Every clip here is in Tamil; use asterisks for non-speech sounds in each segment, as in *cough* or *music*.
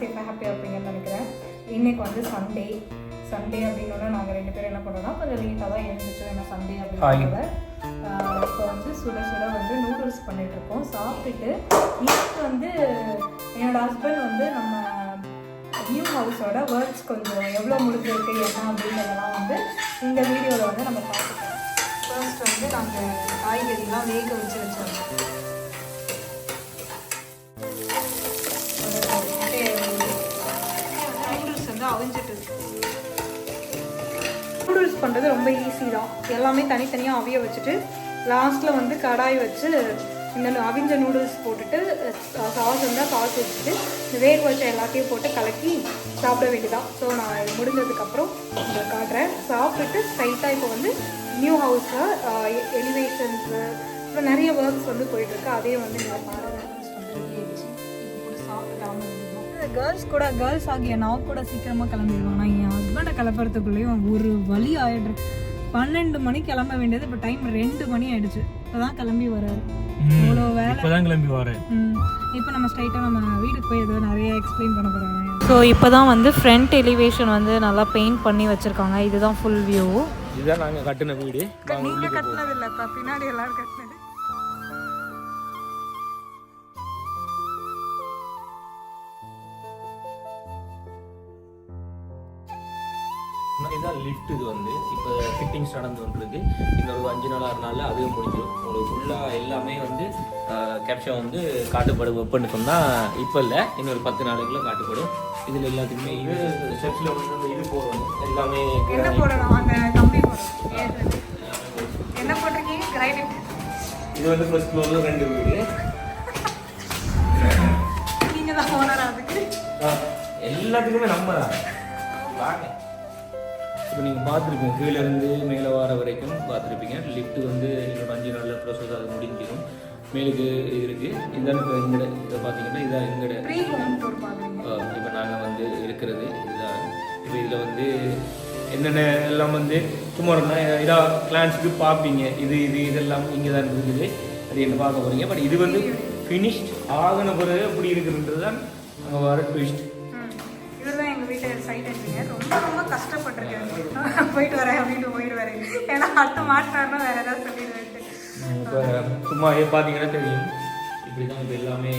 சேஃபாக ஹாப்பியாக இருப்பீங்கன்னு நினைக்கிறேன் இன்னைக்கு வந்து சண்டே சண்டே அப்படின்னா நாங்கள் ரெண்டு பேரும் என்ன பண்ணுறோம்னா கொஞ்சம் லேட்டாக தான் எழுந்திரிச்சோம். ஏன்னா சண்டே அப்படின்றத இப்போ வந்து சுட சுட வந்து நூடுல்ஸ் பண்ணிட்டு இருக்கோம். சாப்பிட்டுட்டு இன்னைக்கு வந்து என்னோட ஹஸ்பண்ட் வந்து நம்ம நியூ ஹவுஸோட ஒர்க்ஸ் கொஞ்சம் எவ்வளோ முடிஞ்சிருக்கு என்ன அப்படின்றதெல்லாம் வந்து இந்த வீடியோவில் வந்து நம்ம பார்த்துக்கலாம். ஃபர்ஸ்ட் வந்து நாங்கள் காய்கறிலாம் வேக வச்சு வச்சோம் பண்ணுறது ரொம்ப ஈஸி தான். எல்லாமே தனித்தனியாக அவிய வச்சுட்டு லாஸ்ட்டில் வந்து கடாய் வச்சு இந்த அவிஞ்ச நூடுல்ஸ் போட்டுட்டு சாஸ் இருந்தால் சாஸ் வச்சுட்டு இந்த வேக வச்ச எல்லாத்தையும் போட்டு கலக்கி சாப்பிட வேண்டியதான் ஸோ நான் இது முடிஞ்சதுக்கப்புறம் உங்களுக்கு காட்டுறேன். சாப்பிட்டுட்டு ஸ்ட்ரைட்டாக இப்போ வந்து நியூ ஹவுஸில் எலிவேஷன்ஸு அப்புறம் நிறைய ஒர்க்ஸ் வந்து போயிட்டுருக்கு அதையும் வந்து நீங்கள் பாருங்கள் கேர்ள்ஸ் கூட கேர்ள்ஸ் ஆகிய நான் கூட சீக்கிரமாக கிளம்பிடுவேன். நான் என் ஹஸ்பண்டை கிளப்புறதுக்குள்ளேயும் ஒரு வழி ஆயிடுறேன் பன்னெண்டு மணிக்கு கிளம்ப வேண்டியது இப்போ டைம் ரெண்டு மணி ஆயிடுச்சு. இப்போ தான் கிளம்பி வராரு அவ்வளோ வேலை. கிளம்பி வரேன் இப்போ நம்ம ஸ்ட்ரைட்டாக நம்ம வீட்டுக்கு போய் ஏதோ நிறைய எக்ஸ்பிளைன் பண்ண போகிறாங்க ஸோ இப்போ தான் வந்து ஃப்ரண்ட் எலிவேஷன் வந்து நல்லா பெயிண்ட் பண்ணி வச்சுருக்காங்க. இதுதான் ஃபுல் வியூ இதுதான் நாங்க கட்டின வீடு. நீங்கள் கட்டினது இல்லைப்பா பின்னாடி எல்லாரும் கட்டினது. இதுதான் லிஃப்ட் இது வந்து. இப்போ ஃபிட்டிங்ஸ் நடந்து வந்துருக்கு. இன்னொரு அஞ்சு நாள் ஆறு நாளில் அதுவே முடிஞ்சிடும் உங்களுக்கு ஃபுல்லாக எல்லாமே வந்து கேப்ஷா வந்து காட்டுப்படும் வெப்பன்னு சொன்னால் இப்போ இல்லை இன்னொரு பத்து நாளுக்குள்ள காட்டுப்படும். இதில் எல்லாத்துக்குமே இது ஸ்டெப்ஸில் வந்து இது போடணும். எல்லாமே என்ன போடணும்? அந்த கம்பி போடணும். ஏறுறது. என்ன போட்டிருக்கீங்க? கிரைனட் இது வந்து ஃபர்ஸ்ட் ஃப்ளோரில் ரெண்டு வீடு. நீங்கள் தான் ஓனர் அதுக்கு. எல்லாத்துக்குமே நம்ம தான். வாங்க. இப்போ நீங்கள் பார்த்துருப்பீங்க கீழே இருந்து மேலே வர வரைக்கும் பார்த்துருப்பீங்க. லிஃப்ட் வந்து இன்னொரு அஞ்சு நாளில் ப்ரோசஸ் அது முடிஞ்சிடும் மேலுக்கு இது இருக்குது இதான் இப்போ எங்கட இதை பார்த்தீங்கன்னா இதான் எங்கட இப்போ நாங்கள் வந்து இருக்கிறது இதுதான் இப்போ இதில் வந்து என்னென்ன எல்லாம் வந்து சும்மா இருந்தா இதாக கிளான்ஸுக்கு பார்ப்பீங்க. இது இது இதெல்லாம் இங்கே தான் இருக்குது. அது என்ன பார்க்க போகிறீங்க பட் இது வந்து ஃபினிஷ்ட் ஆகின பிறகு எப்படி இருக்குன்றது தான் அங்கே வர ட்விஸ்ட் இவர் தான் எங்கள் வீட்டு சைட் ரொம்ப கஷ்டப்பட்டிருக்கேன். போயிட்டு வரேன் அப்படின்னு போயிட்டு வரேன் ஏன்னா அடுத்த மாட்டினாருன்னா வேற ஏதாவது சொல்லிடுவேன் இப்போ சும்மா ஏ பார்த்தீங்கன்னா தெரியும். இப்படி தான் இப்போ எல்லாமே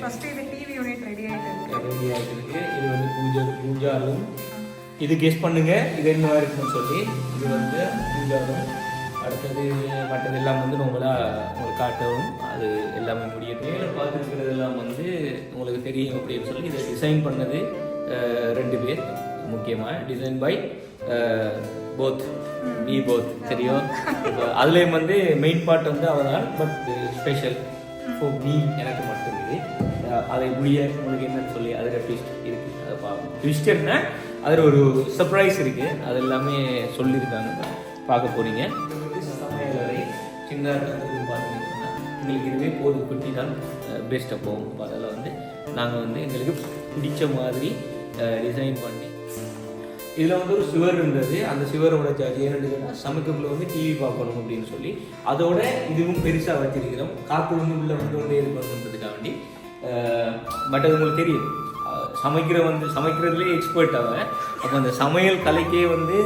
ஃபர்ஸ்ட் இது டிவி யூனிட் ரெடி ஆகிட்டு இருக்கு. ரெடி ஆகிட்டு இருக்கு. இது வந்து பூஜை பூஜா ரூம் இது கெஸ் பண்ணுங்க. இது என்ன இருக்குன்னு சொல்லி. இது வந்து பூஜா ரூம் அடுத்தது மற்றது எல்லாம் வந்து நம்மளா உங்களுக்கு காட்டவும் அது எல்லாமே முடியும் மேலே பார்த்துருக்கிறது எல்லாம் வந்து உங்களுக்கு தெரியும் அப்படின்னு சொல்லி இதை டிசைன் பண்ணது ரெண்டு பேர். முக்கியமாக design by both we both தெரியும்? அதுலேயும் வந்து மெயின் பார்ட் வந்து அவள் பட் ஸ்பெஷல் ஃபார் மீ எனக்கு மட்டும் இது. அதை முடிய உங்களுக்கு என்னன்னு சொல்லி அதில் ட்விஸ்ட் இருக்குது அதை பார்ப்போம். ட்விஸ்ட் என்ன? அதில் ஒரு சர்ப்ரைஸ் இருக்குது அது எல்லாமே சொல்லியிருக்காங்க. பார்க்க போகிறீங்க சமையலறை சின்ன பார்த்தீங்கன்னா எங்களுக்கு இதுவே போது குட்டி தான் பெஸ்ட்டாக போகும் அதெல்லாம் அதில் வந்து நாங்கள் வந்து எங்களுக்கு பிடிச்ச மாதிரி டிசைன் பண்ணி இதில் வந்து ஒரு சுவர் இருந்தது. அந்த சுவரோட சார்ஜ் ஏன்னு கேட்டால் சமைக்கக்குள்ள வந்து டிவி பார்க்கணும் அப்படின்னு சொல்லி அதோட இதுவும் பெருசாக வச்சிருக்கிறோம். காற்று வந்து உள்ளே வந்து கொண்டே இருக்கணுன்றதுக்காக வேண்டி. பட் அது உங்களுக்கு தெரியும். சமைக்கிற வந்து சமைக்கிறதுலே எக்ஸ்பர்ட் அவன் அப்போ அந்த சமையல் கலைக்கே வந்து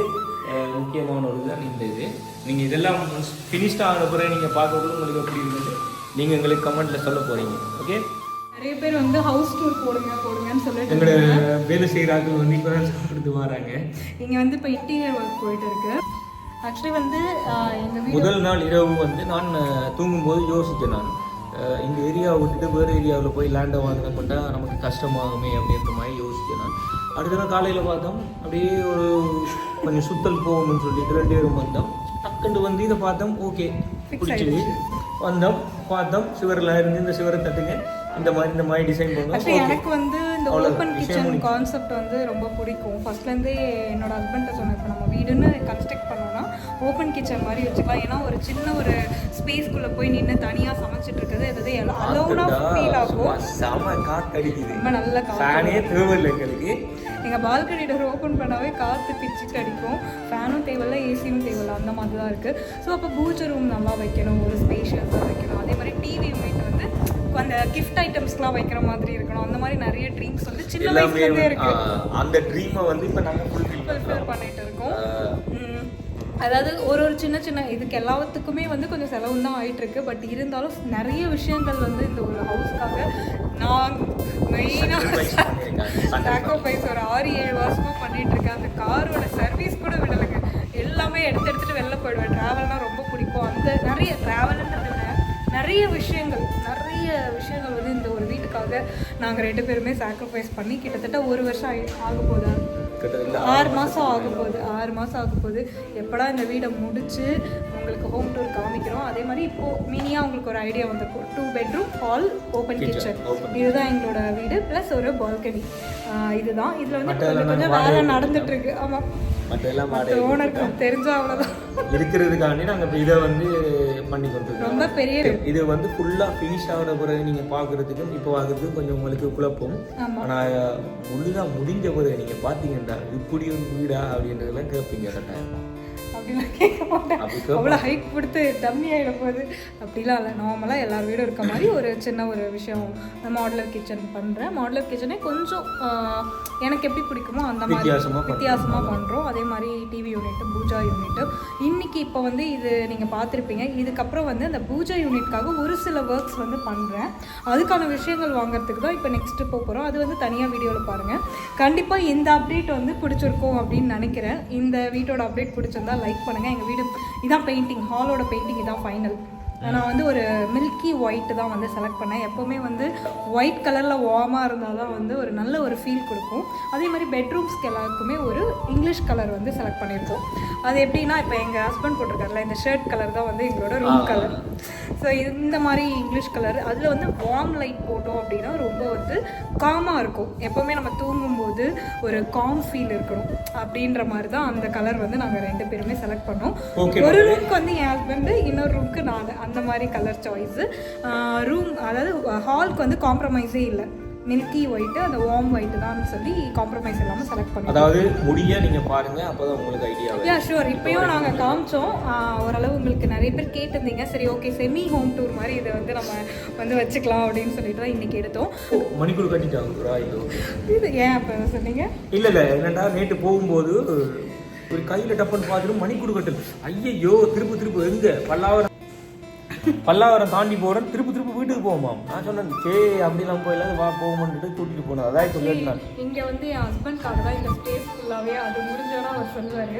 முக்கியமான ஒரு தான் இந்த இது. நீங்கள் இதெல்லாம் ஃபினிஷ்டாக ஆன பிறகு நீங்கள் பார்க்கறது உங்களுக்கு எப்படி இருக்குது நீங்கள் எங்களுக்கு கமெண்ட்டில் சொல்ல போகிறீங்க ஓகே நிறைய பேர் வந்து ஹவுஸ் டூர் போடுங்க போடுங்கன்னு சொல்லிட்டு எங்களோட வேலை செய்கிறார்கள் வந்து இப்போ தான் சாப்பிட்டு வராங்க. இங்கே வந்து இப்போ இன்டீரியர் ஒர்க் போயிட்டு இருக்கு. ஆக்சுவலி வந்து ஆஹ், எங்க வீடு முதல் நாள் இரவு வந்து நான் தூங்கும்போது யோசித்தேன் நான். இந்த ஏரியாவை விட்டுட்டு வேறு ஏரியாவில் போய் லேண்டை வாங்கினப்பட்டா நமக்கு கஷ்டமாகுமே அப்படின்ற மாதிரி யோசித்தேன் நான். அடுத்த நாள் காலையில் பார்த்தோம் அப்படியே ஒரு கொஞ்சம் சுத்தல் போகணும்னு சொல்லிட்டு ரெண்டு பேரும் வந்தோம். டக்குண்டு வந்து இதை பார்த்தோம் ஓகே பிடிச்சது வந்தோம் பார்த்தோம். சிவரில் இருந்து இந்த சிவரை தட்டுங்க. இந்த மாதிரி இந்த மாதிரி டிசைன் ஆக்சுவலி எனக்கு வந்து இந்த. Open kitchen. கான்செப்ட் வந்து ரொம்ப பிடிக்கும். ஃபர்ஸ்ட்லேருந்தே என்னோட ஹஸ்பண்ட்டை சொன்னேன் இப்போ நம்ம வீடுன்னு கன்ஸ்ட்ரக்ட் பண்ணோம்னா ஓப்பன் கிச்சன் மாதிரி வச்சுக்கலாம். ஏன்னா ஒரு சின்ன ஒரு ஸ்பேஸ்க்குள்ளே போய் நின்று தனியாக சமைச்சிட்டு இருக்கிறது எதாவது அலோனாக ஃபீல் ஆகும். செம காத்தடிக்குது. ரொம்ப நல்ல காற்று ஃபேனே தேவையில்லை எங்களுக்கு. எங்கள் பால்கனி டோர் ஓப்பன் பண்ணாவே காற்று பிச்சுட்டு அடிக்கும். ஃபேனும் தேவையில்ல ஏசியும் தேவையில்ல அந்த மாதிரி தான் இருக்குது ஸோ அப்போ பூஜை ரூம் நல்லா வைக்கணும் ஒரு ஸ்பேஷியஸாக வைக்கணும். அதே மாதிரி டிவி யூனிட் வந்து அந்த கிஃப்ட் ஐட்டம்ஸ்லாம் வைக்கிற மாதிரி இருக்கணும். அந்த மாதிரி நிறைய ட்ரீம்ஸ் வந்து சின்ன எல்லாமே வயசுலேருந்தே இருக்கு. அந்த ட்ரீமை வந்து இப்போ நாங்கள் ஃபுல்ஃபில் பண்ணிட்டு இருக்கோம். அதாவது ஒரு ஒரு சின்ன சின்ன இதுக்கு எல்லாத்துக்குமே வந்து கொஞ்சம் செலவு தான் ஆயிட்டு இருக்கு. பட் இருந்தாலும் நிறைய விஷயங்கள் வந்து இந்த ஒரு ஹவுஸ்க்காக நான் மெயினாக சாக்ரிஃபைஸ் *laughs* ஒரு ஆறு ஏழு வருஷமா பண்ணிட்டு இருக்கேன். அந்த காரோட சர்வீஸ் கூட விடலைங்க. எல்லாமே எடுத்து எடுத்துட்டு வெளில போயிடுவேன். ட்ராவல்னா ரொம்ப பிடிக்கும். அந்த நிறைய ட்ராவல்ன்றத நிறைய விஷயங்கள் நிறைய விஷயங்கள் வந்து இந்த ஒரு வீட்டுக்காக நாங்கள் ரெண்டு பேருமே சாக்ரிஃபைஸ் பண்ணி கிட்டத்தட்ட ஒரு வருஷம் ஆகி- கிட்டத்தட்ட ஆறு மாதம் ஆக போகுது ஆறு மாதம் ஆக போகுது எப்படா இந்த வீடை முடிச்சு உங்களுக்கு ஹோம் டூர் காமிக்கிறோம். அதே மாதிரி இப்போ மினியாக உங்களுக்கு ஒரு ஐடியா வந்திருக்கும் two bedroom hall open kitchen இதுதான் எங்களோட வீடு ப்ளஸ் ஒரு பால்கனி இதுதான். இதில் வந்து கொஞ்சம் வேலை நடந்துட்டு இருக்கு ஆமாம் மற்ற ஓனருக்கு தெரிஞ்சா அவ்வளோதான் இருக்கிறதுக்காண்டி நாங்கள் இதை வந்து பண்ணி ரொம்ப பெரிய இது வந்து ஃபுல்லாக ஃபினிஷ் ஆகிற பிறகு நீங்கள் பார்க்குறதுக்கும் இப்போ பார்க்குறதுக்கும் கொஞ்சம் உங்களுக்கு குழப்பம். ஆனால் முழுதாக முடிஞ்ச பிறகு நீங்கள் பார்த்தீங்கன்னா இப்படி ஒரு வீடா அப்படின்றதெல்லாம் கேட்பீங்க கட்டாயம் அப்படிலாம் கேட்க மாட்டேன் அவ்வளோ ஹைட் கொடுத்து டம்மி ஆகிட போகுது. அப்படிலாம் இல்லை. நார்மலாக எல்லார் வீடும் இருக்க மாதிரி ஒரு சின்ன ஒரு விஷயம் மாடலர் கிச்சன் பண்ணுறேன் மாடலர் கிச்சனே கொஞ்சம் எனக்கு எப்படி பிடிக்குமோ அந்த மாதிரி. வித்தியாசமாக பண்ணுறோம் அதே மாதிரி டிவி யூனிட்டு பூஜா யூனிட்டு இன்னைக்கு இப்போ வந்து இது நீங்கள் பார்த்துருப்பீங்க. இதுக்கப்புறம் வந்து அந்த பூஜா யூனிட்காக ஒரு சில ஒர்க்ஸ் வந்து பண்ணுறேன் அதுக்கான விஷயங்கள் வாங்குறதுக்கு தான் இப்போ நெக்ஸ்ட்டு போக போகிறோம் அது வந்து தனியாக வீடியோவில் பாருங்கள் கண்டிப்பாக இந்த அப்டேட் வந்து பிடிச்சிருக்கும் அப்படின்னு நினைக்கிறேன். இந்த வீட்டோட அப்டேட் பிடிச்சிருந்தா லைக் பண்ணுங்கள் எங்கள் வீடு இதான் பெயிண்டிங் ஹாலோட பெயிண்டிங் இதான் ஃபைனல் நான் வந்து ஒரு மில்கி ஒயிட் தான் வந்து செலக்ட் பண்ணேன். எப்போவுமே வந்து ஒயிட் கலரில் வார்மாக இருந்தால் தான் வந்து ஒரு நல்ல ஒரு ஃபீல் கொடுக்கும். அதே மாதிரி பெட்ரூம்ஸ்க்கு எல்லாருக்குமே ஒரு இங்கிலீஷ் கலர் வந்து செலக்ட் பண்ணியிருக்கோம் அது எப்படின்னா இப்போ எங்கள் ஹஸ்பண்ட் போட்டிருக்காருல இந்த ஷர்ட் கலர் தான் வந்து எங்களோட ரூம் கலர் ஸோ இந்த மாதிரி இங்கிலீஷ் கலர் அதில் வந்து வார்ம் லைட் போட்டோம் அப்படின்னா ரொம்ப வந்து காமாக இருக்கும். எப்போவுமே நம்ம தூங்கும்போது ஒரு காம் ஃபீல் இருக்கணும். அப்படின்ற மாதிரி தான் அந்த கலர் வந்து நாங்கள் ரெண்டு பேருமே செலக்ட் பண்ணோம். ஒரு ரூம்க்கு வந்து என் ஹஸ்பண்டு இன்னொரு ரூம்க்கு நான். அந்த மாதிரி கலர் சாய்ஸு ரூம் அதாவது ஹால்க்கு வந்து காம்ப்ரமைஸே இல்லை. மில்கி ஒயிட்டு அந்த வார்ம் ஒயிட்டு தான் சொல்லி காம்ப்ரமைஸ் இல்லாமல் செலக்ட் பண்ணோம் அதாவது முடிய நீங்கள் பாருங்கள் அப்போ தான் உங்களுக்கு ஐடியா யா ஷூர் இப்பயும் நாங்கள் காமிச்சோம். ஓரளவு உங்களுக்கு நிறைய பேர் கேட்டிருந்தீங்க. சரி ஓகே செமி ஹோம் டூர் மாதிரி இதை வந்து நம்ம வந்து வச்சுக்கலாம் அப்படின்னு சொல்லிட்டு தான் இன்னைக்கு எடுத்தோம். மணிக்கூர் கட்டிட்டாங்க இது ஏன் அப்போ சொன்னீங்க? இல்லை இல்லை. என்னடா நேற்று போகும்போது ஒரு கையில் டப்பன் பார்த்துட்டு மணிக்கூர் கட்டு ஐயையோ திருப்பு திருப்பு எங்க? பல்லாவரம் பல்லாவரம் தாண்டி போகிறேன் திருப்பி திருப்பி வீட்டுக்கு போவோமா நான் சொன்னேன் சே அப்படிலாம் போயிடலாம் வா போகும்போன்ட்டு கூட்டிட்டு போனேன். அதான் இப்போ கேட்டேன் இங்க வந்து என் ஹஸ்பண்ட்காக தான் இந்த ஸ்பேஸ் ஃபுல்லாகவே அது முடிஞ்சோன்னா அவர் சொல்லுவார்.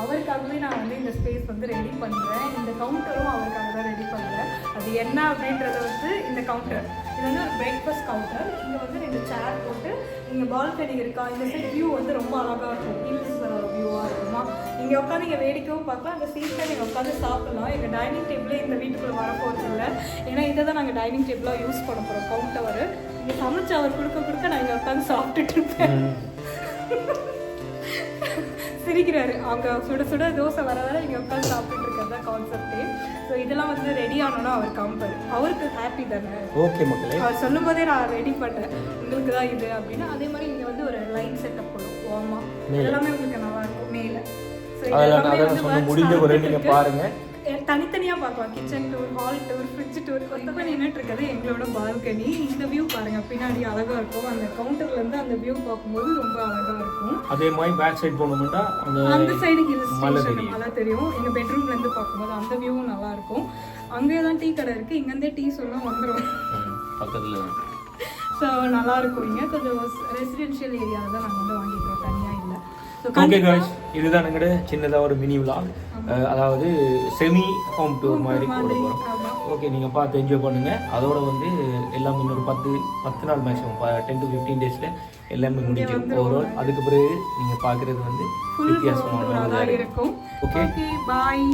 அவருக்காகவே நான் வந்து இந்த ஸ்பேஸ் வந்து ரெடி பண்ணுறேன் இந்த கவுண்டரும் அவருக்காக தான் ரெடி பண்ணுறேன் அது என்ன அப்படின்றத வந்து இந்த கவுண்டர் இது வந்து ஒரு பிரேக்ஃபாஸ்ட் கவுண்டர் இங்கே வந்து ரெண்டு சேர் போட்டு இங்கே பால்கனி இருக்கா? இந்த சைடு வியூ வந்து ரொம்ப அழகாக இருக்கும். ஹில்ஸ் வியூவாக இருக்குமா? இங்கே உட்காந்து இங்கே வேடிக்கையும் பார்க்கலாம். அந்த சீட்டில் நீங்கள் உட்காந்து சாப்பிடலாம். எங்கள் டைனிங் டேபிளே இந்த வீட்டுக்குள்ளே வரப்போகிறது இல்லை ஏன்னா இதை தான் நாங்கள் டைனிங் டேபிளாக யூஸ் பண்ண போகிறோம் கவுண்டர் இங்கே சமைச்சு அவர் கொடுக்க கொடுக்க நான் இங்கே உட்காந்து சாப்பிட்டுட்டு இருப்பேன். *laughs* சிரிக்கிறாரு. அவங்க சுட சுட தோசை வர வர இங்கே உட்காந்து சாப்பிட்டுட்டு இருக்கிறது கான்செப்டே ஸோ இதெல்லாம் வந்து ரெடி ஆனோன்னா அவர் காமிப்பார் அவருக்கு ஹாப்பி தானே? ஓகே மக்களே. அவர் சொல்லும் போதே நான் ரெடி பண்ணேன் உங்களுக்கு தான் இது அப்படின்னா அதே மாதிரி இங்கே வந்து ஒரு லைட் செட்டப் பண்ணும். வாமா எல்லாமே உங்களுக்கு நல்லா இருக்கும். மேலே. முடிஞ்ச ஒரு நீங்கள் பாருங்கள் தனித்தனியாக பார்க்கலாம். Kitchen tour hall tour fridge tour கொத்தப்ப நின்றுட்டு இருக்கிறது எங்களோட பால்கனி இந்த வியூ பாருங்க பின்னாடி அழகாக இருக்கும். அந்த கவுண்டர்லேருந்து அந்த வியூ பார்க்கும்போது ரொம்ப அழகாக இருக்கும். அதே மாதிரி பேக் சைடு போனோம்னா அந்த அந்த சைடு ஹில் ஸ்டேஷன் தெரியும். மலை தெரியும். எங்க பெட்ரூம்ல இருந்து பார்க்கும்போது அந்த வியூவும் நல்லா இருக்கும். அங்கே தான் டீ கடை இருக்கு. இங்கேருந்தே டீ சொல்ல வந்துடும் பக்கத்தில் ஸோ நல்லா இருக்கும். இங்க கொஞ்சம் ரெசிடென்ஷியல் ஏரியாவில் தான் நாங்கள் வந்து வாங்கிக்கிறோம். தனியாக இல்லை. ஓகே காய்ஸ் இதுதான் எங்கட சின்னதாக ஒரு மினி விலாக் அதாவது செமி ஹோம் டூர் மாதிரி போகிறோம் ஆமா. ஓகே நீங்கள் பார்த்து என்ஜாய் பண்ணுங்கள் அதோட வந்து எல்லாமே இன்னொரு பத்து பத்து நாள் மேக்ஸிமம் டென் டு ஃபிஃப்டீன் டேஸில் எல்லாமே முடிஞ்சிடும் ஓவரால் அதுக்கு பிறகு நீங்கள் பார்க்குறது வந்து வித்தியாசமான தான் இருக்கும். Okay bye